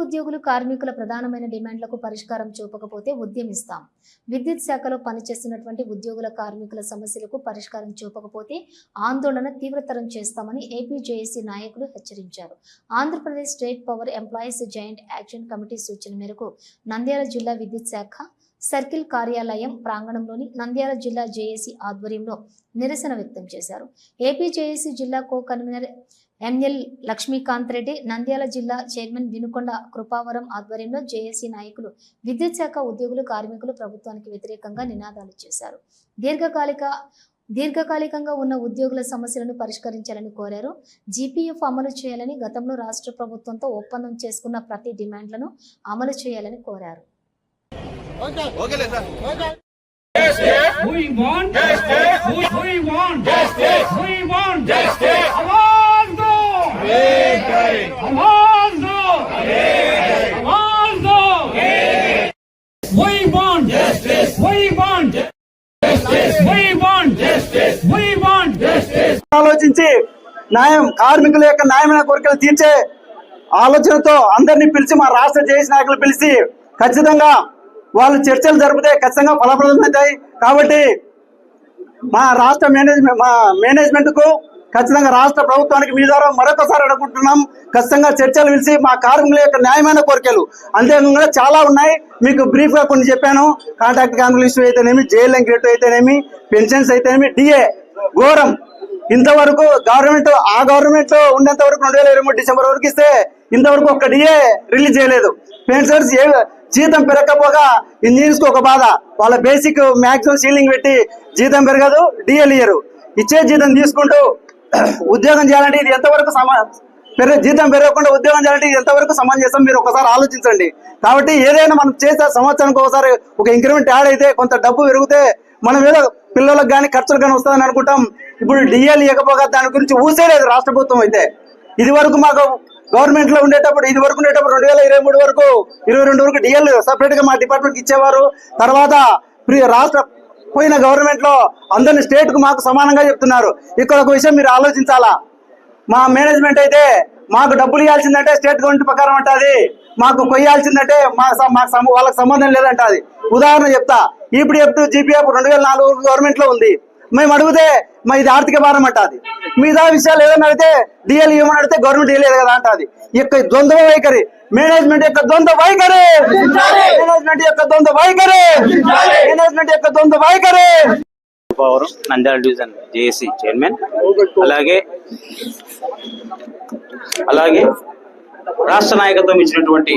ఉద్యోగులు కార్మికుల ప్రధానమైన డిమాండ్లకు పరిష్కారం చూపకపోతే ఉద్యమిస్తాం విద్యుత్ శాఖలో పనిచేస్తున్నటువంటి ఉద్యోగుల కార్మికుల సమస్యలకు పరిష్కారం చూపకపోతే ఆందోళన తీవ్రతరం చేస్తామని ఏపీ జేఏసీ నాయకులు హెచ్చరించారు. Andhra Pradesh state power employees joint action committee సూచన మేరకు నంద్యాల జిల్లా విద్యుత్ శాఖ సర్కిల్ కార్యాలయం ప్రాంగణంలోని నంద్యాల జిల్లా జేఏసీ ఆధ్వర్యంలో నిరసన వ్యక్తం చేశారు. ఏపీ జేఏసీ జిల్లా co convener ML Lakshmikanth Reddy Nandyal జిల్లా చైర్మన్ వినుకొండ కృపావరం ఆధ్వర్యంలో జేఏసీ నాయకులు విద్యుత్ శాఖ ఉద్యోగులు కార్మికులు ప్రభుత్వానికి వ్యతిరేకంగా నినాదాలు చేశారు. దీర్ఘకాలిక దీర్ఘకాలికంగా ఉన్న ఉద్యోగుల సమస్యలను పరిష్కరించాలని కోరారు. జీపీఎఫ్ అమలు చేయాలని గతంలో రాష్ట్ర ప్రభుత్వంతో ఒప్పందం చేసుకున్న ప్రతి డిమాండ్లను అమలు చేయాలని కోరారు. ఓకేలే sir We want justice. We, we want justice. We want justice. आवाज दो आवाज दो आवाज दो We want justice. We want justice. We want justice. We want justice. ఆలోచించి న్యాయం కార్మికుల యొక్క న్యాయమైన కోరికలు తీర్చే ఆలోచనతో అందరినీ పిలిచి మా రాష్ట్ర జేఏసీ నాయకులు పిలిచి ఖచ్చితంగా వాళ్ళు చర్చలు జరిపితే ఖచ్చితంగా ఫలప్రదమవుతాయి కాబట్టి మా రాష్ట్ర మేనేజ్మెంట్ మా మేనేజ్మెంట్కు ఖచ్చితంగా రాష్ట్ర ప్రభుత్వానికి మీ ద్వారా మరొకసారి అడుగుతున్నాం. ఖచ్చితంగా చర్చలు పిలిచి మా కార్మికుల యొక్క న్యాయమైన కోరికలు అంతేకాకుండా చాలా ఉన్నాయి. మీకు బ్రీఫ్గా కొన్ని చెప్పాను. కాంట్రాక్ట్ కార్మికుల ఇష్యూ అయితేనేమి జైల్ గ్రేట్ అయితేనేమి పెన్షన్స్ అయితేనేమి డిఏ ఘోరం. ఇంతవరకు గవర్నమెంట్ ఆ గవర్నమెంట్ ఉన్నంత వరకు రెండు వేల ఇరవై డిసెంబర్ వరకు ఇస్తే ఇంతవరకు ఒక్క డిఏ రిలీజ్ చేయలేదు. పెన్షనర్స్ ఏ జీతం పెరగకపోగా ఇంజనీర్స్కు ఒక బాధ. వాళ్ళ బేసిక్ మాక్సిమం సీలింగ్ పెట్టి జీతం పెరగదు డిఎల్ ఇయ్యరు. ఇచ్చే జీతం తీసుకుంటూ ఉద్యోగం చేయాలంటే ఇది ఎంతవరకు సమా జీతం పెరగకుండా ఉద్యోగం చేయాలంటే ఇది ఎంతవరకు సమంజసం? మీరు ఒకసారి ఆలోచించండి. కాబట్టి ఏదైనా మనం చేసే సంవత్సరానికి ఒకసారి ఒక ఇంక్రిమెంట్ యాడ్ అయితే కొంత డబ్బు పెరిగితే మనం ఏదో పిల్లలకు కానీ ఖర్చులు కానీ వస్తుందని అనుకుంటాం. ఇప్పుడు డిఎల్ ఇవ్వకపోగా దాని గురించి ఊసేలేదు రాష్ట్ర ప్రభుత్వం అయితే. ఇది వరకు మాకు గవర్నమెంట్లో ఉండేటప్పుడు ఇది వరకు ఉండేటప్పుడు రెండు వేల ఇరవై మూడు వరకు ఇరవై రెండు వరకు డిఎల్ సపరేట్గా మా డిపార్ట్మెంట్ ఇచ్చేవారు. తర్వాత రాష్ట్ర పోయిన గవర్నమెంట్లో అందరిని స్టేట్కు మాకు సమానంగా చెప్తున్నారు. ఇక్కడ ఒక విషయం మీరు ఆలోచించాలా? మా మేనేజ్మెంట్ అయితే మాకు డబ్బులు ఇవ్వాల్సిందంటే స్టేట్ గవర్నమెంట్ ప్రకారం అంటది. మాకు కొయ్యాల్సిందంటే మా స- మాకు వాళ్ళకి సంబంధం లేదంటది. ఉదాహరణ చెప్తా. ఇప్పుడు ఎప్పుడు జీపీఎఫ్ రెండు వేల నాలుగు గవర్నమెంట్లో ఉంది. మేము అడిగితే మా ఇది ఆర్థిక భారం అంటది. మిగతా విషయాలు ఏదైనా అడిగితే డిఎల్ ఇవ్వమని అడిగితే గవర్నమెంట్ ఇవ్వలేదు కదా అంటది. ఈ యొక్క ద్వంద్వ వైఖరి మేనేజ్మెంట్ యొక్క ద్వంద్వ వైఖరి! మేనేజ్మెంట్ యొక్క ద్వంద్వ వైఖరి! మేనేజ్మెంట్ యొక్క ద్వంద్వ వైఖరి! Power Nandyal division JAC chairman. అలాగే అలాగే రాష్ట్ర నాయకత్వం ఇచ్చినటువంటి